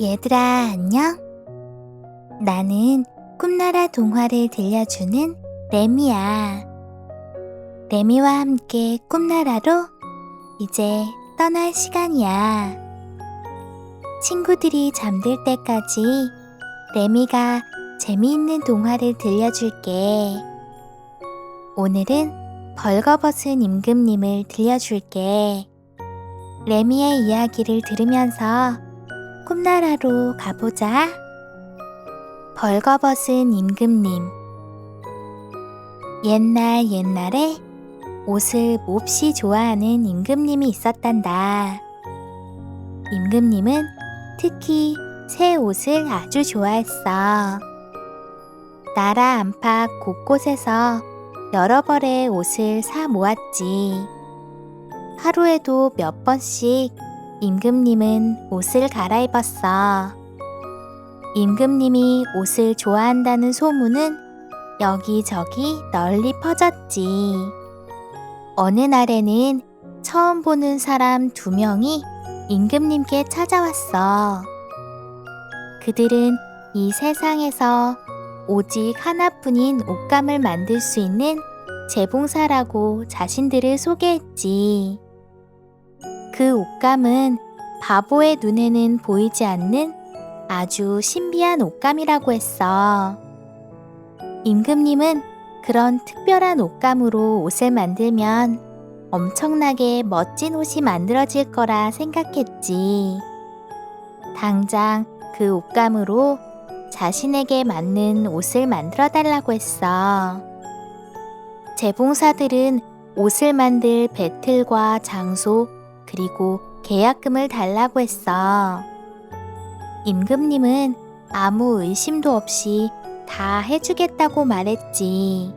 얘들아, 안녕? 나는 꿈나라 동화를 들려주는 레미야. 레미와 함께 꿈나라로 이제 떠날 시간이야. 친구들이 잠들 때까지 레미가 재미있는 동화를 들려줄게. 오늘은 벌거벗은 임금님을 들려줄게. 레미의 이야기를 들으면서 꿈나라로 가보자. 벌거벗은 임금님. 옛날 옛날에 옷을 몹시 좋아하는 임금님이 있었단다. 임금님은 특히 새 옷을 아주 좋아했어. 나라 안팎 곳곳에서 여러 벌의 옷을 사 모았지. 하루에도 몇 번씩 임금님은 옷을 갈아입었어. 임금님이 옷을 좋아한다는 소문은 여기저기 널리 퍼졌지. 어느 날에는 처음 보는 사람 두 명이 임금님께 찾아왔어. 그들은 이 세상에서 오직 하나뿐인 옷감을 만들 수 있는 재봉사라고 자신들을 소개했지. 그 옷감은 바보의 눈에는 보이지 않는 아주 신비한 옷감이라고 했어. 임금님은 그런 특별한 옷감으로 옷을 만들면 엄청나게 멋진 옷이 만들어질 거라 생각했지. 당장 그 옷감으로 자신에게 맞는 옷을 만들어 달라고 했어. 재봉사들은 옷을 만들 배틀과 장소 그리고 계약금을 달라고 했어. 임금님은 아무 의심도 없이 다 해주겠다고 말했지.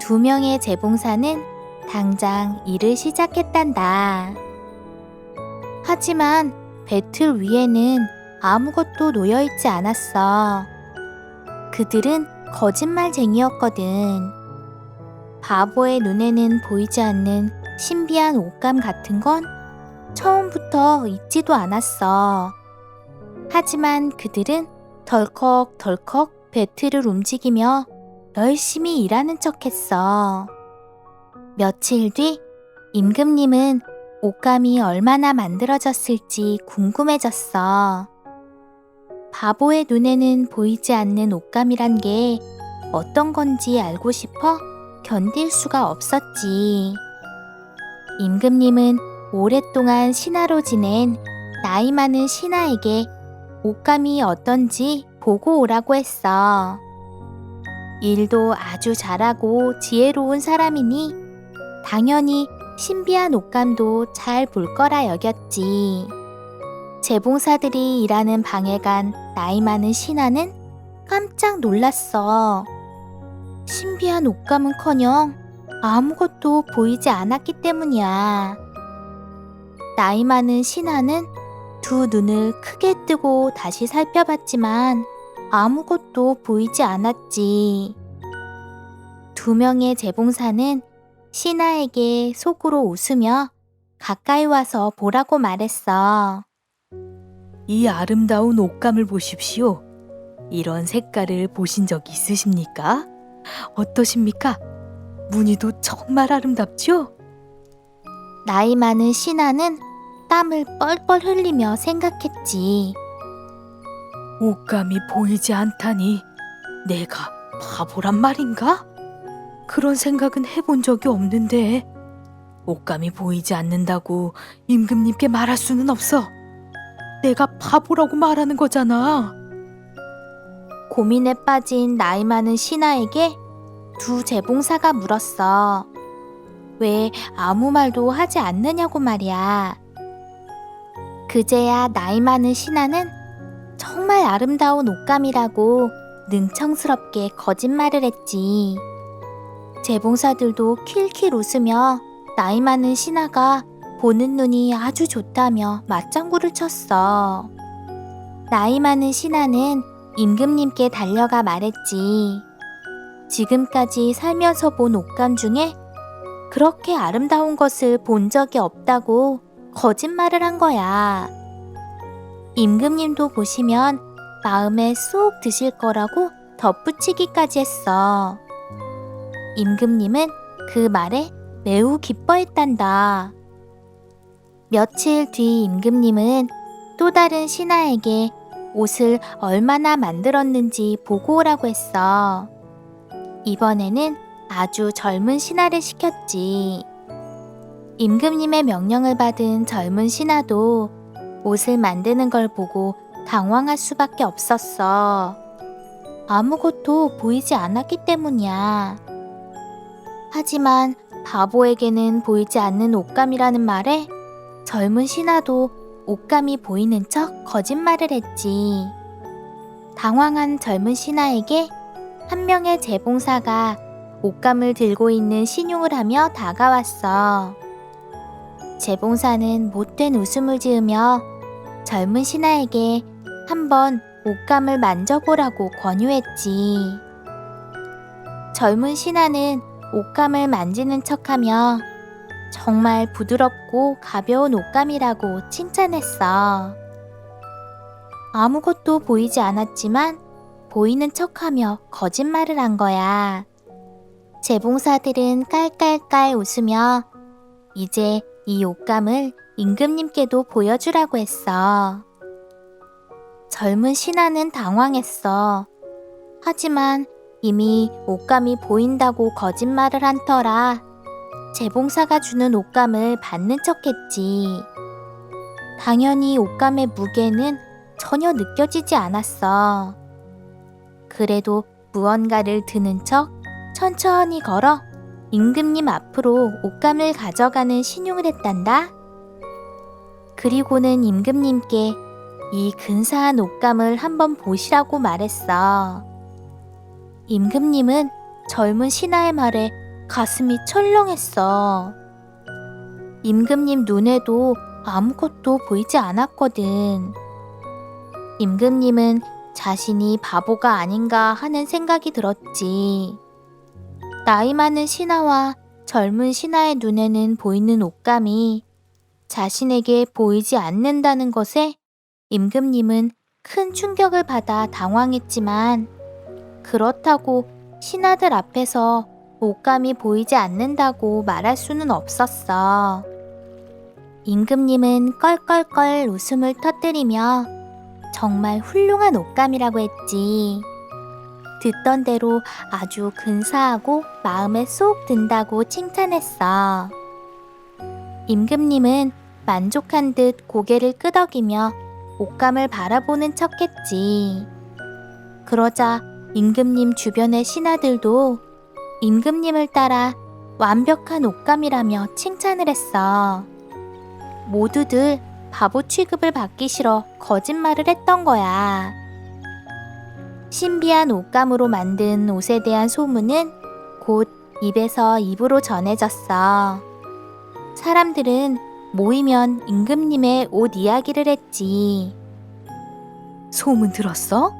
두 명의 재봉사는 당장 일을 시작했단다. 하지만 배틀 위에는 아무것도 놓여있지 않았어. 그들은 거짓말쟁이였거든. 바보의 눈에는 보이지 않는 신비한 옷감 같은 건 처음부터 있지도 않았어. 하지만 그들은 덜컥덜컥 배틀을 움직이며 열심히 일하는 척 했어. 며칠 뒤 임금님은 옷감이 얼마나 만들어졌을지 궁금해졌어. 바보의 눈에는 보이지 않는 옷감이란 게 어떤 건지 알고 싶어 견딜 수가 없었지. 임금님은 오랫동안 신하로 지낸 나이 많은 신하에게 옷감이 어떤지 보고 오라고 했어. 일도 아주 잘하고 지혜로운 사람이니 당연히 신비한 옷감도 잘 볼 거라 여겼지. 재봉사들이 일하는 방에 간 나이 많은 신하는 깜짝 놀랐어. 신비한 옷감은 커녕 아무것도 보이지 않았기 때문이야. 나이 많은 신하는 두 눈을 크게 뜨고 다시 살펴봤지만 아무것도 보이지 않았지. 두 명의 재봉사는 신하에게 속으로 웃으며 가까이 와서 보라고 말했어. 이 아름다운 옷감을 보십시오. 이런 색깔을 보신 적 있으십니까? 어떠십니까? 무늬도 정말 아름답죠? 나이 많은 신하는 땀을 뻘뻘 흘리며 생각했지. 옷감이 보이지 않다니 내가 바보란 말인가? 그런 생각은 해본 적이 없는데 옷감이 보이지 않는다고 임금님께 말할 수는 없어. 내가 바보라고 말하는 거잖아. 고민에 빠진 나이 많은 신하에게 두 재봉사가 물었어. 왜 아무 말도 하지 않느냐고 말이야. 그제야 나이 많은 신하는 정말 아름다운 옷감이라고 능청스럽게 거짓말을 했지. 재봉사들도 킬킬 웃으며 나이 많은 신하가 보는 눈이 아주 좋다며 맞장구를 쳤어. 나이 많은 신하는 임금님께 달려가 말했지. 지금까지 살면서 본 옷감 중에 그렇게 아름다운 것을 본 적이 없다고 거짓말을 한 거야. 임금님도 보시면 마음에 쏙 드실 거라고 덧붙이기까지 했어. 임금님은 그 말에 매우 기뻐했단다. 며칠 뒤 임금님은 또 다른 신하에게 옷을 얼마나 만들었는지 보고 오라고 했어. 이번에는 아주 젊은 신하를 시켰지. 임금님의 명령을 받은 젊은 신하도 옷을 만드는 걸 보고 당황할 수밖에 없었어. 아무것도 보이지 않았기 때문이야. 하지만 바보에게는 보이지 않는 옷감이라는 말에 젊은 신하도 옷감이 보이는 척 거짓말을 했지. 당황한 젊은 신하에게 한 명의 재봉사가 옷감을 들고 있는 신용을 하며 다가왔어. 재봉사는 못된 웃음을 지으며 젊은 신하에게 한번 옷감을 만져보라고 권유했지. 젊은 신하는 옷감을 만지는 척하며 정말 부드럽고 가벼운 옷감이라고 칭찬했어. 아무것도 보이지 않았지만 보이는 척하며 거짓말을 한 거야. 재봉사들은 깔깔깔 웃으며 이제 이 옷감을 임금님께도 보여주라고 했어. 젊은 신하는 당황했어. 하지만 이미 옷감이 보인다고 거짓말을 한 터라 재봉사가 주는 옷감을 받는 척했지. 당연히 옷감의 무게는 전혀 느껴지지 않았어. 그래도 무언가를 드는 척 천천히 걸어 임금님 앞으로 옷감을 가져가는 신용을 했단다. 그리고는 임금님께 이 근사한 옷감을 한번 보시라고 말했어. 임금님은 젊은 신하의 말에 가슴이 철렁했어. 임금님 눈에도 아무것도 보이지 않았거든. 임금님은 자신이 바보가 아닌가 하는 생각이 들었지. 나이 많은 신하와 젊은 신하의 눈에는 보이는 옷감이 자신에게 보이지 않는다는 것에 임금님은 큰 충격을 받아 당황했지만 그렇다고 신하들 앞에서 옷감이 보이지 않는다고 말할 수는 없었어. 임금님은 껄껄껄 웃음을 터뜨리며 정말 훌륭한 옷감이라고 했지. 듣던 대로 아주 근사하고 마음에 쏙 든다고 칭찬했어. 임금님은 만족한 듯 고개를 끄덕이며 옷감을 바라보는 척 했지. 그러자 임금님 주변의 신하들도 임금님을 따라 완벽한 옷감이라며 칭찬을 했어. 모두들 바보 취급을 받기 싫어 거짓말을 했던 거야. 신비한 옷감으로 만든 옷에 대한 소문은 곧 입에서 입으로 전해졌어. 사람들은 모이면 임금님의 옷 이야기를 했지. 소문 들었어?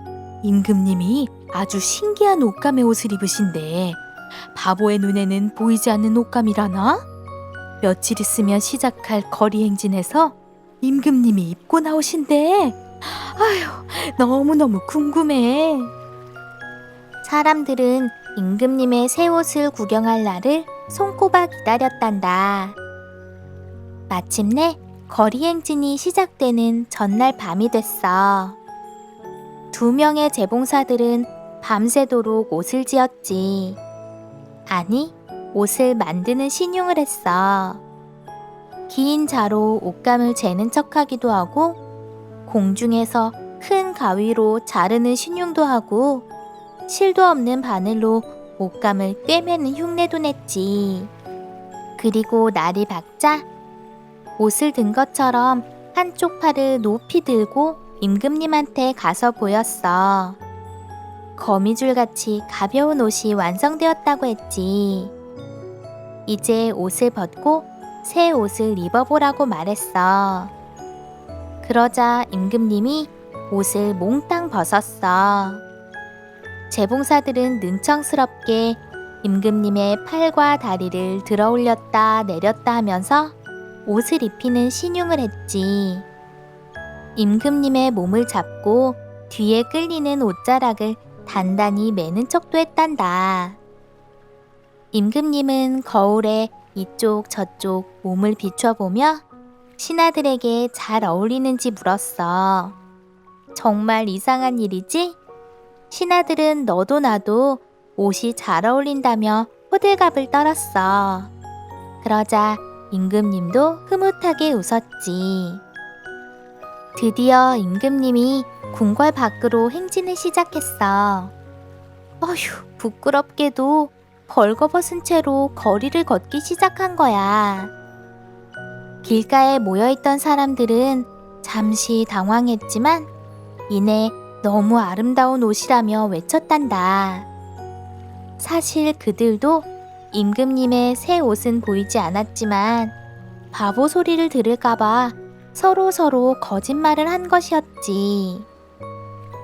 임금님이 아주 신기한 옷감의 옷을 입으신데 바보의 눈에는 보이지 않는 옷감이라나? 며칠 있으면 시작할 거리 행진에서 임금님이 입고 나오신대. 아휴, 너무너무 궁금해. 사람들은 임금님의 새 옷을 구경할 날을 손꼽아 기다렸단다. 마침내 거리 행진이 시작되는 전날 밤이 됐어. 두 명의 재봉사들은 밤새도록 옷을 지었지. 아니, 옷을 만드는 신용을 했어. 긴 자로 옷감을 재는 척하기도 하고, 공중에서 큰 가위로 자르는 신용도 하고, 실도 없는 바늘로 옷감을 꿰매는 흉내도 냈지. 그리고 날이 밝자 옷을 든 것처럼 한쪽 팔을 높이 들고 임금님한테 가서 보였어. 거미줄 같이 가벼운 옷이 완성되었다고 했지. 이제 옷을 벗고 새 옷을 입어보라고 말했어. 그러자 임금님이 옷을 몽땅 벗었어. 재봉사들은 능청스럽게 임금님의 팔과 다리를 들어 올렸다 내렸다 하면서 옷을 입히는 신용을 했지. 임금님의 몸을 잡고 뒤에 끌리는 옷자락을 단단히 매는 척도 했단다. 임금님은 거울에 이쪽 저쪽 몸을 비춰보며 신하들에게 잘 어울리는지 물었어. 정말 이상한 일이지? 신하들은 너도 나도 옷이 잘 어울린다며 호들갑을 떨었어. 그러자 임금님도 흐뭇하게 웃었지. 드디어 임금님이 궁궐 밖으로 행진을 시작했어. 어휴, 부끄럽게도 벌거벗은 채로 거리를 걷기 시작한 거야. 길가에 모여있던 사람들은 잠시 당황했지만 이내 너무 아름다운 옷이라며 외쳤단다. 사실 그들도 임금님의 새 옷은 보이지 않았지만 바보 소리를 들을까봐 서로 서로 거짓말을 한 것이었지.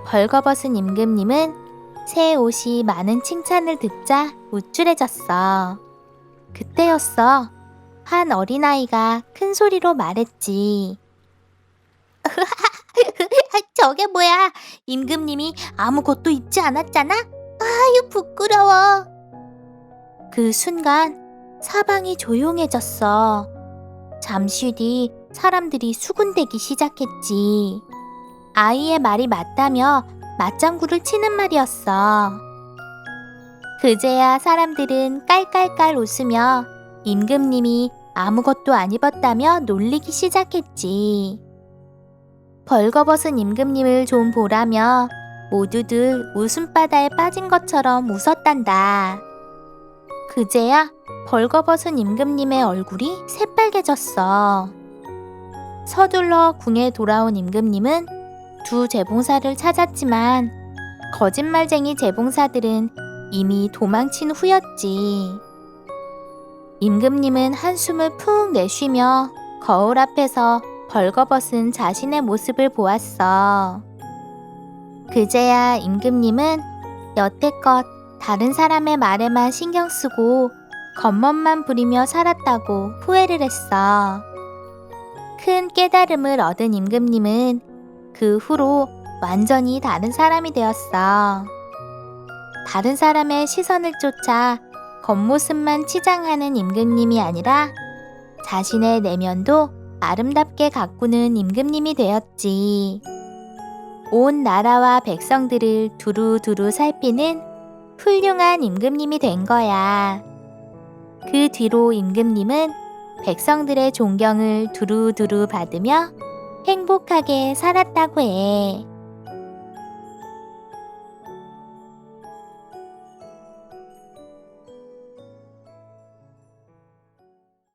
벌거벗은 임금님은 새 옷이 많은 칭찬을 듣자 우쭐해졌어. 그때였어. 한 어린아이가 큰 소리로 말했지. 저게 뭐야? 임금님이 아무것도 입지 않았잖아? 아유, 부끄러워. 그 순간 사방이 조용해졌어. 잠시 뒤 사람들이 수군대기 시작했지. 아이의 말이 맞다며 맞장구를 치는 말이었어. 그제야 사람들은 깔깔깔 웃으며 임금님이 아무것도 안 입었다며 놀리기 시작했지. 벌거벗은 임금님을 좀 보라며 모두들 웃음바다에 빠진 것처럼 웃었단다. 그제야 벌거벗은 임금님의 얼굴이 새빨개졌어. 서둘러 궁에 돌아온 임금님은 두 재봉사를 찾았지만 거짓말쟁이 재봉사들은 이미 도망친 후였지. 임금님은 한숨을 푹 내쉬며 거울 앞에서 벌거벗은 자신의 모습을 보았어. 그제야 임금님은 여태껏 다른 사람의 말에만 신경 쓰고 겉멋만 부리며 살았다고 후회를 했어. 큰 깨달음을 얻은 임금님은 그 후로 완전히 다른 사람이 되었어. 다른 사람의 시선을 쫓아 겉모습만 치장하는 임금님이 아니라 자신의 내면도 아름답게 가꾸는 임금님이 되었지. 온 나라와 백성들을 두루두루 살피는 훌륭한 임금님이 된 거야. 그 뒤로 임금님은 백성들의 존경을 두루두루 받으며 행복하게 살았다고 해.